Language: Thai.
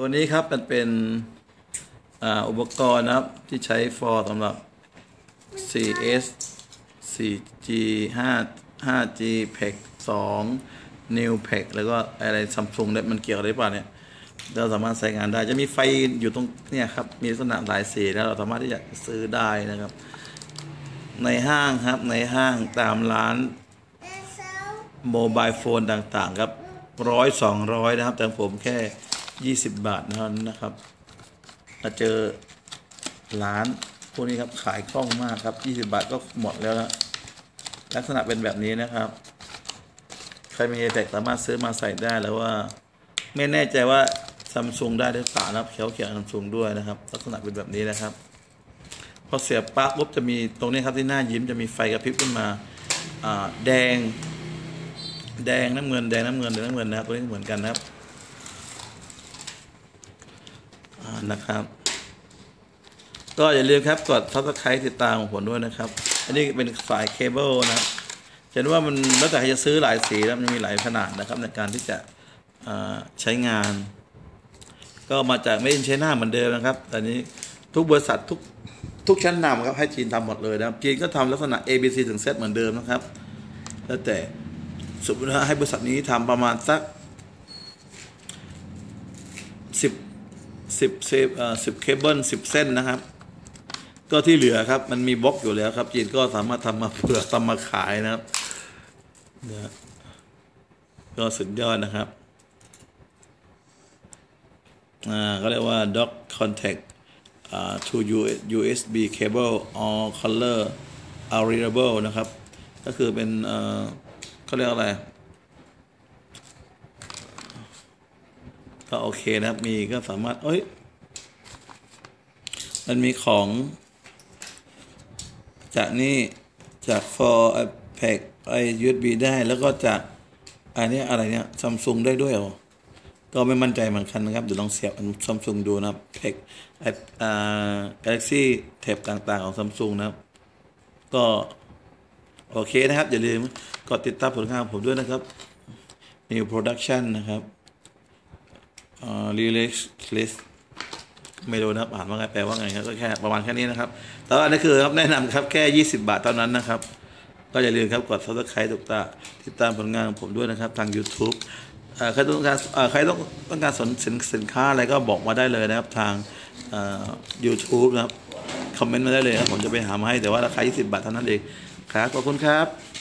ตัวนี้ครับมันเป็นอ,อุปกรณ์นะครับที่ใช้ for สำหรับ 4S 4G 5 5G PEC 2 New PEC แล้วก็อะไรซัมซุงเนี่ยมันเกี่ยวอะไรหรือเปล่าเนี่ย เราสามารถใช้งานได้จะมีไฟอยู่ตรงเนี่ยครับ มีลักษณะหลายสีแล้วเราสามารถที่จะซื้อได้นะครับ ในห้างครับในห้างตามร้านโมบายโฟนต่างๆ ครับร้อยสองร้อยนะครับ แต่ผมแค่ 20บาทเท่านั้นนะครับมาเจอร้านพวกนี้ครับขายคล่องมากครับ20บาทก็หมดแล้วนะลักษณะเป็นแบบนี้นะครับ ใครมีเอ e กสามารถซื้อมาใส่ได้แล้วว่า ไม่แน่ใจว่าซัมซุงได้หรือเปล่านะครับเขียวเขียวซัมซุงด้วยนะครับ ลักษณะเป็นแบบนี้นะครับ พอเสียบปลั๊กปุ๊บจะมีตรงนี้ครับที่หน้ายิ้มจะมีไฟกระพริบขึ้นมาอ่าแดง แดงน้ำเงินแดงน้ำเงินแดงน้ำเงินนะครับตัวนี้เหมือนกันนะครับอ่า นะครับ ก็อย่าลืมครับกดซับสไครต์ติดตามของผมด้วยนะครับ อันนี้เป็นสายเคเบิลนะครับเห็นว่ามันแล้วแต่ใครจะซื้อหลายสีแล้วมันมีหลายขนาดนะครับในการที่จะใช้งาน ก็มาจากไม่อินเชน่าเหมือนเดิมนะครับตอนนี้ทุกบริษัททุกทุกชั้นนำครับให้จีนทำหมดเลยนะครับจีนก็ทำลักษณะ A B C ถึง Z เหมือนเดิมนะครับ แล้วแต่สมมติว่าให้บริษัทนี้ทำประมาณสักสิบ สิบเซฟสิบเคเบิลสิบเส้นนะครับ ก็ที่เหลือครับ มันมีบล็อกอยู่แล้วครับจีนก็สามารถทำมาเผื่อทำมาขายนะครับนะก็สุดยอดนะครับอ่าก็เรียกว่า dock contact อ่า to USB cable all color are readable นะครับ ก็คือเป็นอ่อเขาเรียกอะไร ก็โอเคนะครับ มีก็สามารถ เอ้ย มันมีของ จากนี่จาก for iPad ไอ USB ได้แล้วก็จากอันนี้อะไรเนี่ยซัมซุงได้ด้วยเหรอก็ไม่มั่นใจเหมือนกันนะครับ เดี๋ยวลองเสียบซัมซุงดูนะครับเพกไออ่า Galaxy Tab ต่างๆของซัมซุงนะครับ ก็ โอเคนะครับ อย่าลืมกดติดตามผลงานของผมด้วยนะครับ New Production นะครับ อ่า Relax List ไม่รู้นะครับอ่านว่าไงแปลว่าไงครับก็แค่ประมาณแค่นี้นะครับแต่ว่าอันนี้คือครับแนะนำครับแค่20 บาทเท่านั้นนะครับ ก็อย่าลืมครับกด subscribe ติดตาติดตามผลงานของผมด้วยนะครับ ทาง YouTube ใครต้องการใครต้องต้องการสนสินสินค้าอะไรก็บอกมาได้เลยนะครับทางเอ่อ YouTube นะครับ คอมเมนต์มาได้เลยครับผมจะไปหามาให้แต่ว่าราคา 20 บาทเท่านั้นเองครับขอบคุณครับ